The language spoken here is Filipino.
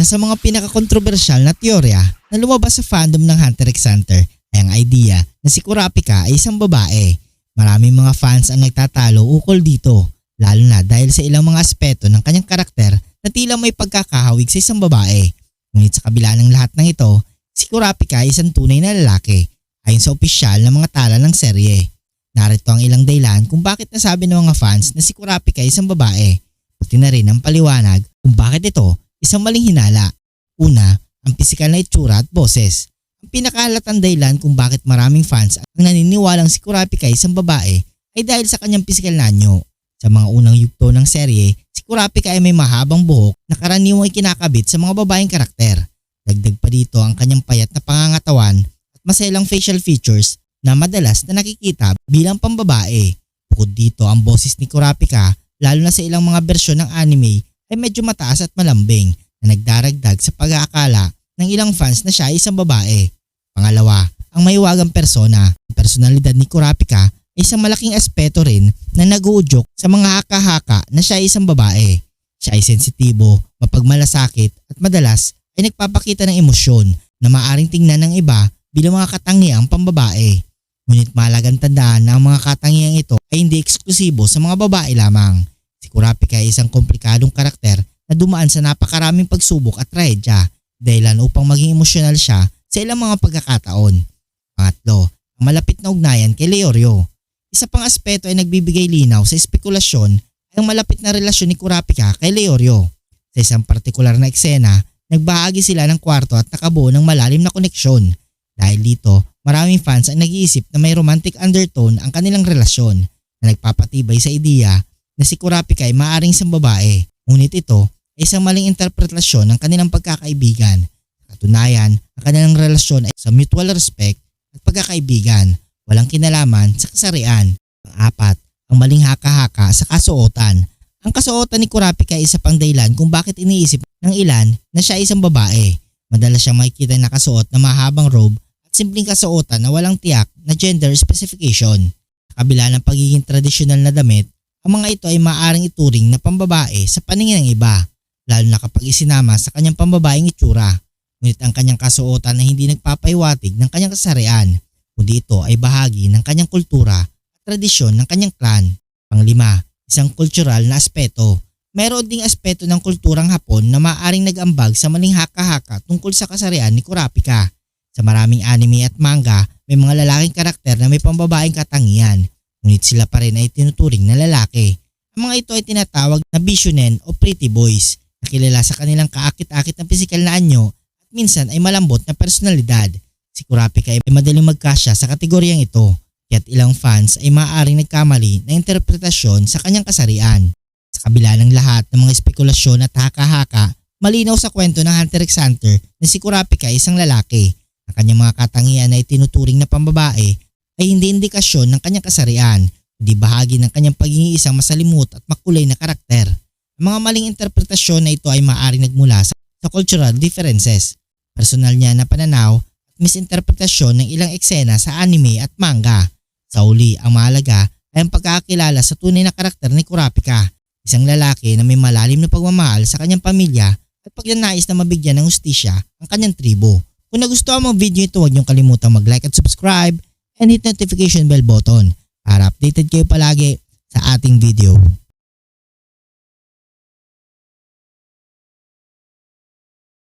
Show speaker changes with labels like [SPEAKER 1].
[SPEAKER 1] Isa sa mga pinaka-controversial na teorya na lumabas sa fandom ng Hunter x Hunter ay ang idea na si Kurapika ay isang babae. Maraming mga fans ang nagtatalo ukol dito, lalo na dahil sa ilang mga aspeto ng kanyang karakter na tila may pagkakahawig sa isang babae. Ngunit sa kabila ng lahat ng ito, si Kurapika ay isang tunay na lalaki ayon sa opisyal na mga tala ng serye. Narito ang ilang dahilan kung bakit nasabi ng mga fans na si Kurapika ay isang babae. Pati na rin ang paliwanag kung bakit ito isang maling hinala. Una, ang pisikal na itsura at boses. Ang pinakahalatang dahilan kung bakit maraming fans ang naniniwalang si Kurapika ay isang babae ay dahil sa kanyang pisikal na anyo. Sa mga unang yugto ng serye, si Kurapika ay may mahabang buhok na karaniwang ay kinakabit sa mga babaeng karakter. Dagdag pa dito ang kanyang payat na pangangatawan at maselang facial features na madalas na nakikita bilang pambabae. Bukod dito ang boses ni Kurapika lalo na sa ilang mga bersyon ng anime ay medyo mataas at malambing na nagdaragdag sa pag-aakala ng ilang fans na siya ay isang babae. Pangalawa, ang mahiwagang persona. Ang personalidad ni Kurapika ay isang malaking aspeto rin na naguudyok sa mga haka-haka na siya ay isang babae. Siya ay sensitibo, mapagmalasakit at madalas ay nagpapakita ng emosyon na maaring tingnan ng iba bilang mga katangiang pambabae. Ngunit mahalagang tandaan na ang mga katangiang ito ay hindi eksklusibo sa mga babae lamang. Si Kurapika ay isang komplikadong karakter na dumaan sa napakaraming pagsubok at trahedya dahilan upang maging emosyonal siya sa ilang mga pagkakataon. Pangatlo, ang malapit na ugnayan kay Leorio. Isa pang aspeto ay nagbibigay linaw sa espekulasyon ay ang malapit na relasyon ni Kurapika kay Leorio. Sa isang partikular na eksena, nagbahagi sila ng kwarto at nakabuo ng malalim na koneksyon. Dahil dito, maraming fans ang nag-iisip na may romantic undertone ang kanilang relasyon na nagpapatibay sa ideya na si Kurapika ay maaaring isang babae. Ngunit ito ay isang maling interpretasyon ng kanilang pagkakaibigan. Katunayan, ang kanilang relasyon ay sa mutual respect at pagkakaibigan, walang kinalaman sa kasarian. Pang-apat, ang maling haka-haka sa kasuotan. Ang kasuotan ni Kurapika ay isa pang dahilan kung bakit iniisip ng ilan na siya ay isang babae. Madalas siyang makikita na kasuot na mahabang robe at simpleng kasuotan na walang tiyak na gender specification. Sa kabila ng pagiging tradisyonal na damit, ang mga ito ay maaaring ituring na pambabae sa paningin ng iba, lalo na kapag isinama sa kanyang pambabaeng itsura. Ngunit ang kanyang kasuotan na hindi nagpapahiwatig ng kanyang kasarian, kundi ito ay bahagi ng kanyang kultura at tradisyon ng kanyang clan. Panglima, isang cultural na aspeto. Meron ding aspeto ng kulturang Hapon na maaaring nag-ambag sa maling haka-haka tungkol sa kasarian ni Kurapika. Sa maraming anime at manga, may mga lalaking karakter na may pambabaeng katangian, ngunit sila pa rin ay tinuturing na lalaki. Ang mga ito ay tinatawag na bishonen o pretty boys, na kilala sa kanilang kaakit-akit na pisikal na anyo at minsan ay malambot na personalidad. Si Kurapika ay madaling magkasya sa kategoryang ito, kaya't ilang fans ay maaaring nagkamali na interpretasyon sa kanyang kasarian. Sa kabila ng lahat ng mga espekulasyon at haka-haka, malinaw sa kwento ng Hunter x Hunter na si Kurapika ay isang lalaki. Ang kanyang mga katangian na itinuturing na pambabae ay hindi indikasyon ng kanyang kasarian, kundi bahagi ng kanyang pagiging isang masalimut at makulay na karakter. Ang mga maling interpretasyon na ito ay maaaring nagmula sa, sa cultural differences, personal niya na pananaw at misinterpretasyon ng ilang eksena sa anime at manga. Sa uli, ang mahalaga ay ang pagkakilala sa tunay na karakter ni Kurapika, isang lalaki na may malalim na pagmamahal sa kanyang pamilya at pagnanais na mabigyan ng hustisya ang kanyang tribo. Kung nagustuhan mo ang video ito, huwag niyong kalimutang mag-like at subscribe and hit notification bell button para updated kayo palagi sa ating video.